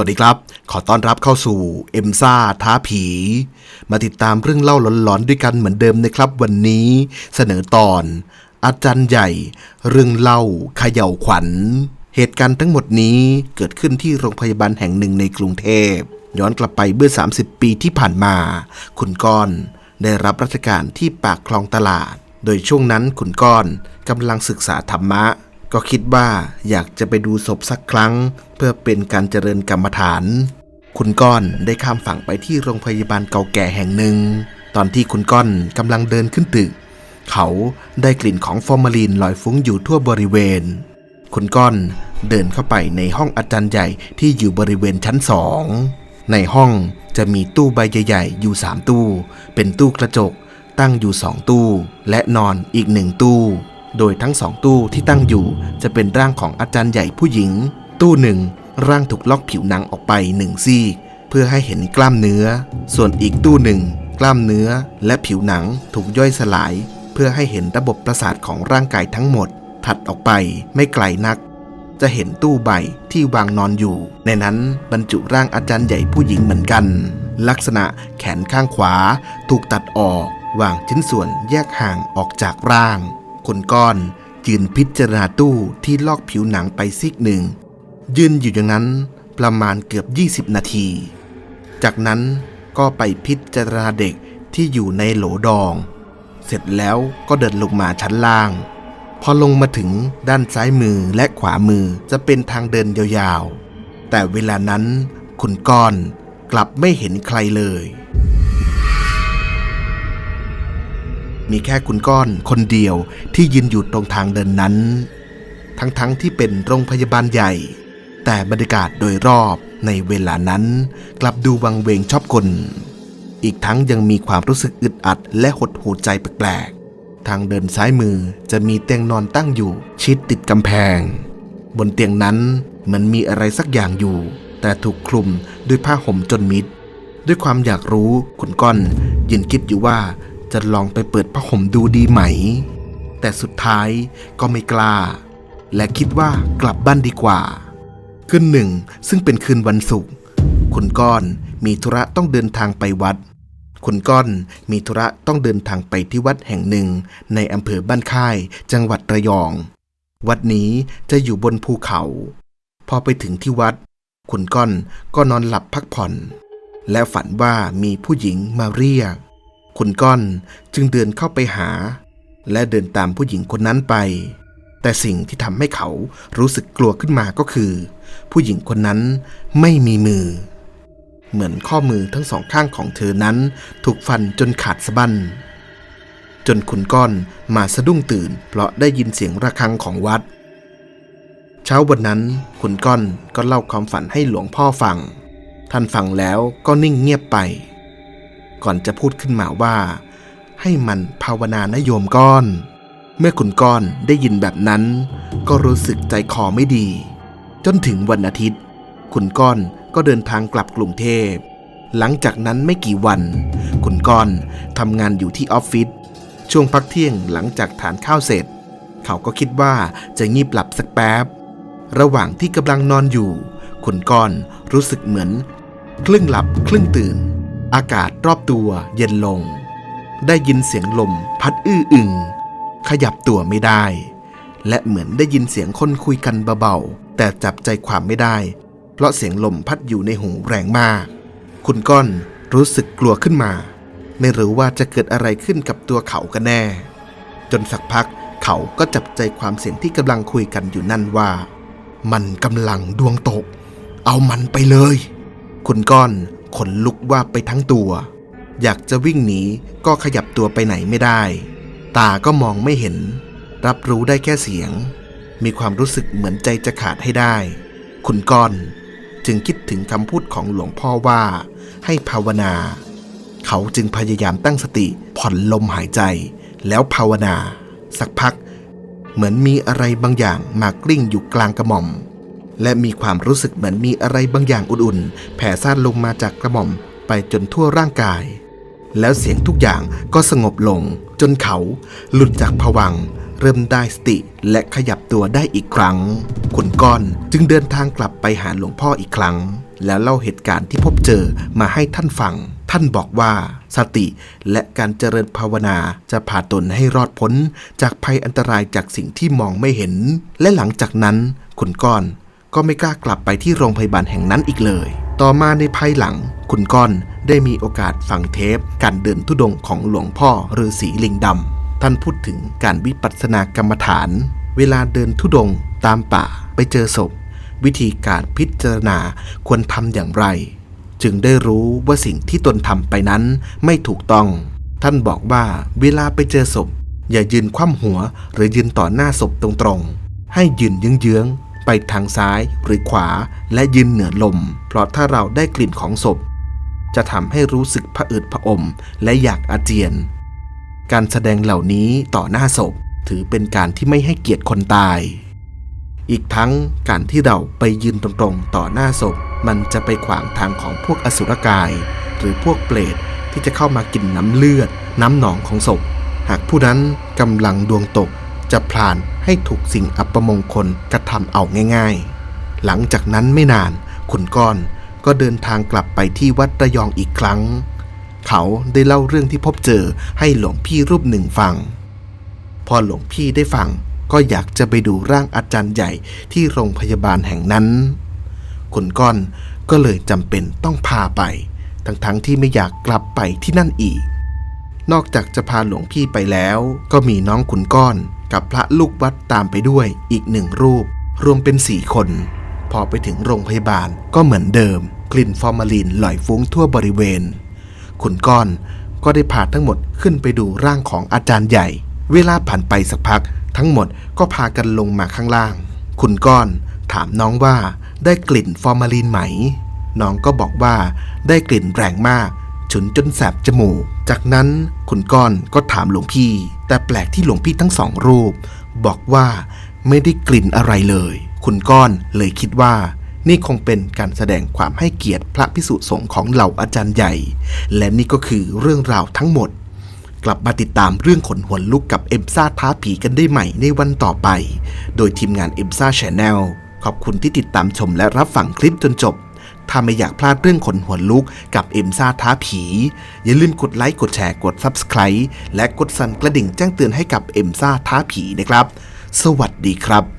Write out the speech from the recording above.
วัสดีครับ ขอต้อนรับเข้าสู่เอ็มซ่าท้าผี มาติดตามเรื่องเล่าหลอนๆด้วยกันเหมือนเดิมนะครับ วันนี้เสนอตอน อาจารย์ใหญ่ เรื่องเล่าเขย่าขวัญ เหตุการณ์ทั้งหมดนี้เกิดขึ้นที่โรงพยาบาลแห่งหนึ่งในกรุงเทพ ย้อนกลับไปเมื่อ 30 ปีที่ผ่านมา คุณก้อนได้รับราชการที่ปากคลองตลาด โดยช่วงนั้นคุณก้อนกำลังศึกษาธรรมะ ก็คิดว่าอยากจะไปดูศพสักครั้ง เพื่อเป็นการเจริญกรรมฐาน คุณก้อนได้ข้ามฝั่งไปที่โรงพยาบาลเก่าแก่แห่งหนึ่ง ตอนที่คุณก้อนกำลังเดินขึ้นตึก เขาได้กลิ่นของฟอร์มาลีนลอยฟุ้งอยู่ทั่วบริเวณ คุณก้อนเดินเข้าไปในห้องอาจารย์ใหญ่ที่อยู่บริเวณชั้นสองในห้องจะมีตู้ใบใหญ่ๆอยู่สามตู้ เป็นตู้กระจกตั้งอยู่สองตู้ และนอนอีกหนึ่งตู้ โดยทั้งสองตู้ที่ตั้งอยู่จะเป็นร่างของอาจารย์ใหญ่ผู้หญิง ตู้หนึ่งร่างถูกลอกผิวหนังออกไปหนึ่งซีกเพื่อให้เห็นกล้ามเนื้อ ส่วนอีกตู้หนึ่ง กล้ามเนื้อและผิวหนังถูกย่อยสลาย เพื่อให้เห็นระบบประสาทของร่างกายทั้งหมด ถัดออกไปไม่ไกลนัก จะเห็นตู้ใบที่วางนอนอยู่ ในนั้นบรรจุร่างอาจารย์ใหญ่ผู้หญิงเหมือนกัน ลักษณะแขนข้างขวา ถูกตัดออกวางชิ้นส่วนแยกห่างออกจากร่าง คนก้อน ยืนพิจารณาตู้ที่ลอกผิวหนังไปซีกหนึ่ง ยืนอยู่อย่างนั้นประมาณเกือบ 20 นาที จากนั้นก็ไปพิจารณาเด็กที่อยู่ในโหลดอง เสร็จแล้วก็เดินลงมาชั้นล่าง พอลงมาถึงด้านซ้ายมือและขวามือจะเป็นทางเดินยาวๆ แต่เวลานั้นคุณก้อนกลับไม่เห็นใครเลย มีแค่คุณก้อนคนเดียวที่ยืนอยู่ตรงทางเดินนั้น ทั้งๆทที่เป็นโรงพยาบาลใหญ่ แต่บรรยากาศโดยรอบในเวลานั้น กลับดูวังเวงชอบกลอีกทั้งยังมีความรู้สึกอึดอัดและหดหูใจแปลกๆ ทางเดินซ้ายมือจะมีเตียงนอนตั้งอยู่ ชิดติดกำแพง บนเตียงนั้นเหมันมีอะไรสักอย่างอยู่ แต่ถูกคลุมด้วยผ้าห่มจนมิดด้วยความอยากรู้คุณก้อนยืนคิดอยู่ว่า จะลองไปเปิดผ้าห่มดูดีไหม แต่สุดท้ายก็ไม่กล้า และคิดว่ากลับบ้านดีกว่า คืนหนึ่งซึ่งเป็นคืนวันศุกร์คุณก้อนมีธุระต้องเดินทางไปวัด คุณก้อนมีธุระต้องเดินทางไปที่วัดแห่งหนึ่ง ในอำเภอบ้านค่าย จังหวัดระยอง วัดนี้จะอยู่บนภูเขา พอไปถึงที่วัด คุณก้อนก็นอนหลับพักผ่อน และฝันว่ามีผู้หญิงมาเรียก คุณก้อนจึงเดินเข้าไปหา และเดินตามผู้หญิงคนนั้นไป แต่สิ่งที่ทำให้เขารู้สึกกลัวขึ้นมาก็คือ ผู้หญิงคนนั้นไม่มีมือ เหมือนข้อมือทั้งสองข้างของเธอนั้น ถูกฟันจนขาดสะบั้นจนคุณก้อนมาสะดุ้งตื่น เพราะได้ยินเสียงระฆังของวัด เช้าวันนั้นคุณก้อนก็เล่าความฝันให้หลวงพ่อฟัง ท่านฟังแล้วก็นิ่งเงียบไป ก่อนจะพูดขึ้นมาว่า ให้มันภาวนานโยมก้อน เมื่อคุณก้อนได้ยินแบบนั้น ก็รู้สึกใจคอไม่ดี จนถึงวันอาทิตย์ คุณก้อนก็เดินทางกลับกรุงเทพ หลังจากนั้นไม่กี่วัน คุณก้อนทำงานอยู่ที่ออฟฟิศช่วงพักเที่ยงหลังจากทานข้าวเสร็จ เขาก็คิดว่าจะงีบหลับสักแป๊บ ระหว่างที่กำลังนอนอยู่ คุณก้อนรู้สึกเหมือน ครึ่งหลับครึ่งตื่น อากาศรอบตัวเย็นลง ได้ยินเสียงลมพัดอื้ออึง ขยับตัวไม่ได้ และเหมือนได้ยินเสียงคนคุยกันเบาๆ แต่จับใจความไม่ได้ เพราะเสียงลมพัดอยู่ในหูแรงมาก คุณก้อนรู้สึกกลัวขึ้นมา ไม่รู้ว่าจะเกิดอะไรขึ้นกับตัวเขากันแน่ จนสักพักเขาก็จับใจความเสียงที่กำลังคุยกันอยู่นั่นว่า มันกำลังดวงตก เอามันไปเลย คุณก้อน ขนลุกว่าไปทั้งตัว อยากจะวิ่งหนีก็ขยับตัวไปไหนไม่ได้ ตาก็มองไม่เห็น รับรู้ได้แค่เสียง มีความรู้สึกเหมือนใจจะขาดให้ได้ คุณก้อนจึงคิดถึงคำพูดของหลวงพ่อว่าให้ภาวนา เขาจึงพยายามตั้งสติผ่อนลมหายใจ แล้วภาวนา สักพัก เหมือนมีอะไรบางอย่างมากลิ้งอยู่กลางกระหม่อม และมีความรู้สึกเหมือนมีอะไรบางอย่างอุ่นๆ แผ่ซ่านลงมาจากกระหม่อมไปจนทั่วร่างกาย แล้วเสียงทุกอย่างก็สงบลง จนเขาหลุดจากผวัง เริ่มได้สติและขยับตัวได้อีกครั้งคุณก้อนจึงเดินทางกลับไปหาหลวงพ่ออีกครั้ง แล้วเล่าเหตุการณ์ที่พบเจอมาให้ท่านฟัง ท่านบอกว่าสติและการเจริญภาวนาจะพาตนให้รอดพ้นจากภัยอันตรายจากสิ่งที่มองไม่เห็น และหลังจากนั้นคุณก้อน ก็ไม่กล้ากลับไปที่โรงพยาบาลแห่งนั้นอีกเลย ต่อมาในภายหลัง คุณก้อนได้มีโอกาสฟังเทป การเดินทุดงค์ของหลวงพ่อฤาษีลิงดำท่านพูดถึงการวิปัสสนากรรมฐาน เวลาเดินทุดงค์ตามป่าไปเจอศพ วิธีการพิจารณาควรทำอย่างไร จึงได้รู้ว่าสิ่งที่ตนทำไปนั้นไม่ถูกต้อง ท่านบอกว่าเวลาไปเจอศพ อย่ายืนคว่ำหัวหรือยืนต่อหน้าศพตรงๆ ให้ยืนเยื้องๆ ไปทางซ้ายหรือขวาและยืนเหนือลม เพราะถ้าเราได้กลิ่นของศพ จะทำให้รู้สึกผะอืดผะอม และอยากอาเจียน การแสดงเหล่านี้ต่อหน้าศพถือเป็นการที่ไม่ให้เกียรติคนตาย อีกทั้งการที่เราไปยืนตรงๆ ต่อหน้าศพ มันจะไปขวางทางของพวกอสุรกาย หรือพวกเปรตที่จะเข้ามากินน้ำเลือด น้ำหนองของศพ หากผู้นั้นกำลังดวงตก จะพลานให้ถูกสิ่งอัปมงคลกระทำเอาง่าย ๆ หลังจากนั้นไม่นานขุนก้อนก็เดินทางกลับไปที่วัดระยองอีกครั้ง เขาได้เล่าเรื่องที่พบเจอให้หลวงพี่รูปหนึ่งฟัง พอหลวงพี่ได้ฟังก็อยากจะไปดูร่างอาจารย์ใหญ่ที่โรงพยาบาลแห่งนั้นขุนก้อนก็เลยจำเป็นต้องพาไป ทั้งๆทที่ไม่อยากกลับไปที่นั่นอีก นอกจากจะพาหลวงพี่ไปแล้ว ก็มีน้องขุนก้อน กับพระลูกวัดตามไปด้วยอีกหนึ่งรูป รวมเป็นสี่คน พอไปถึงโรงพยาบาลก็เหมือนเดิม กลิ่นฟอร์มาลีนลอยฟุ้งทั่วบริเวณขุนก้อนก็ได้พาทั้งหมดขึ้นไปดูร่างของอาจารย์ใหญ่ เวลาผ่านไปสักพัก ทั้งหมดก็พากันลงมาข้างล่างขุนก้อนถามน้องว่าได้กลิ่นฟอร์มาลีนไหม น้องก็บอกว่าได้กลิ่นแรงมาก ฉุนจนแสบจมูก จากนั้นขุนก้อนก็ถามหลวงพี่ แต่แปลกที่หลวงพี่ทั้งสองรูป บอกว่าไม่ได้กลิ่นอะไรเลยขุนก้อนเลยคิดว่า นี่คงเป็นการแสดงความให้เกียรติพระพิสุสงฆ์ของเหล่าอาจารย์ใหญ่ และนี่ก็คือเรื่องราวทั้งหมด กลับมาติดตามเรื่องขนหัวลุกกับเอ็มซ่าท้าผีกันได้ใหม่ในวันต่อไป โดยทีมงานเอ็มซ่าชแนลขอบคุณที่ติดตามชมและรับฟังคลิปจนจบ ถ้าไม่อยากพลาดเรื่องขนหัวลุกกับเอ็มซ่าท้าผี อย่าลืมกดไลค์กดแชร์กด Subscribe และกดสั่นกระดิ่งแจ้งเตือนให้กับเอ็มซ่าท้าผีนะครับ สวัสดีครับ